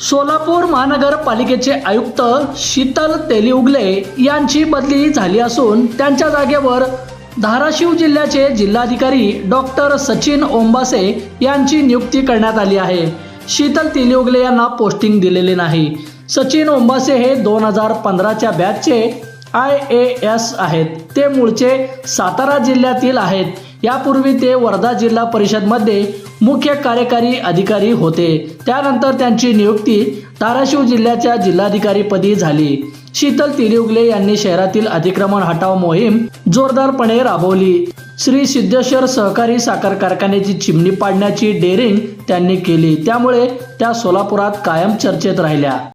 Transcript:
सोलापूर महानगरपालिकेचे आयुक्त शीतल तेलिउगले यांची बदली झाली असून त्यांच्या जागेवर धाराशिव जिल्ह्याचे जिल्हाधिकारी डॉक्टर सचिन ओंबासे यांची नियुक्ती करण्यात आली आहे. शीतल तेलिउगले यांना पोस्टिंग दिलेले नाही. सचिन ओंबासे हे दोन हजार पंधराच्या बॅचचे आय ए एस आहेत. ते मूळचे सातारा जिल्ह्यातील आहेत. यापूर्वी ते वर्धा जिल्हा परिषदमध्ये मुख्य कार्यकारी अधिकारी होते. त्यानंतर त्यांची नियुक्ती धाराशिव जिल्ह्याच्या जिल्हाधिकारीपदी झाली. शीतल तिरिउगले यांनी शहरातील अतिक्रमण हटाव मोहीम जोरदारपणे राबवली. श्री सिद्धेश्वर सहकारी साखर कारखान्याची चिमणी पाडण्याची डेअरिंग त्यांनी केली. त्यामुळे त्या सोलापुरात कायम चर्चेत राहिल्या.